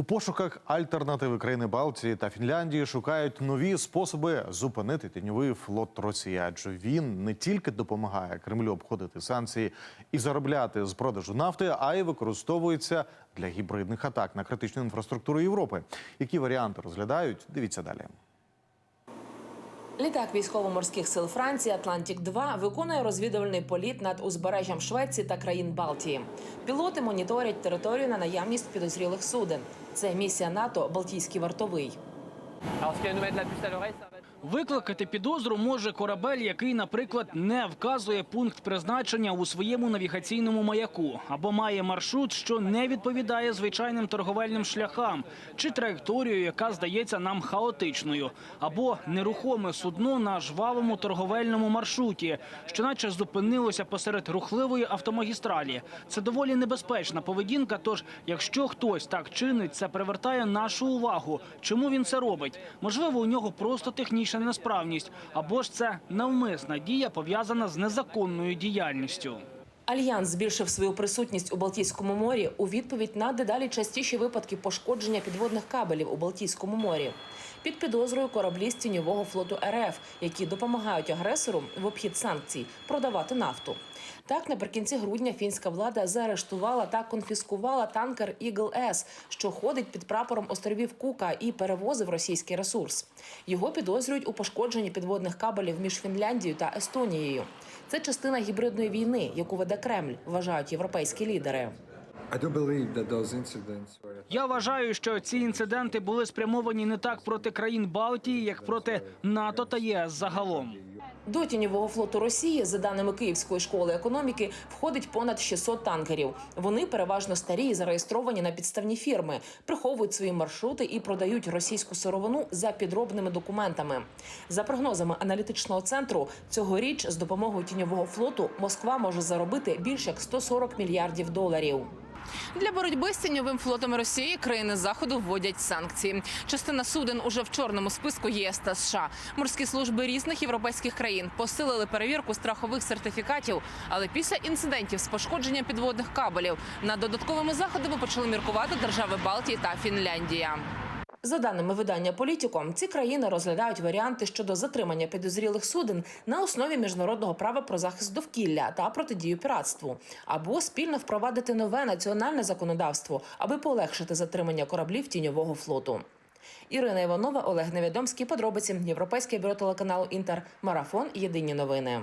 У пошуках альтернативи країни Балтії та Фінляндії шукають нові способи зупинити тіньовий флот Росії, адже він не тільки допомагає Кремлю обходити санкції і заробляти з продажу нафти, а й використовується для гібридних атак на критичну інфраструктуру Європи. Які варіанти розглядають? Дивіться далі. Літак військово-морських сил Франції Атлантік 2 виконує розвідувальний політ над узбережжям Швеції та країн Балтії. Пілоти моніторять територію на наявність підозрілих суден. Це місія НАТО Балтійський вартовий. Викликати підозру може корабель, який, наприклад, не вказує пункт призначення у своєму навігаційному маяку, або має маршрут, що не відповідає звичайним торговельним шляхам, чи траєкторію, яка здається нам хаотичною, або нерухоме судно на жвавому торговельному маршруті, що наче зупинилося посеред рухливої автомагістралі. Це доволі небезпечна поведінка. Тож, якщо хтось так чинить, це привертає нашу увагу. Чому він це робить? Можливо, у нього просто технічна несправність, або ж це навмисна дія пов'язана з незаконною діяльністю. Альянс збільшив свою присутність у Балтійському морі у відповідь на дедалі частіші випадки пошкодження підводних кабелів у Балтійському морі. Під підозрою кораблі з тіньового флоту РФ, які допомагають агресору в обхід санкцій продавати нафту. Так, наприкінці грудня фінська влада заарештувала та конфіскувала танкер Eagle С, що ходить під прапором островів Кука і перевозив російський ресурс. Його підозрюють у пошкодженні підводних кабелів між Фінляндією та Естонією. Це частина гібридної війни, яку веде Кремль, вважають європейські лідери. Я вважаю, що ці інциденти були спрямовані не так проти країн Балтії, як проти НАТО та ЄС загалом. До тіньового флоту Росії, за даними Київської школи економіки, входить понад 600 танкерів. Вони переважно старі і зареєстровані на підставні фірми, приховують свої маршрути і продають російську сировину за підробними документами. За прогнозами аналітичного центру, цьогоріч з допомогою тіньового флоту Москва може заробити більше як 140 мільярдів доларів. Для боротьби з тіньовим флотом Росії країни заходу вводять санкції. Частина суден уже в чорному списку ЄС та США. Морські служби різних європейських країн посилили перевірку страхових сертифікатів. Але після інцидентів з пошкодженням підводних кабелів над додатковими заходами почали міркувати держави Балтії та Фінляндія. За даними видання Політіко, ці країни розглядають варіанти щодо затримання підозрілих суден на основі міжнародного права про захист довкілля та протидію піратству, або спільно впровадити нове національне законодавство, аби полегшити затримання кораблів тіньового флоту. Ірина Іванова, Олег Невідомський. Подробиці Європейське бюро телеканалу Інтер. Марафон. Єдині новини.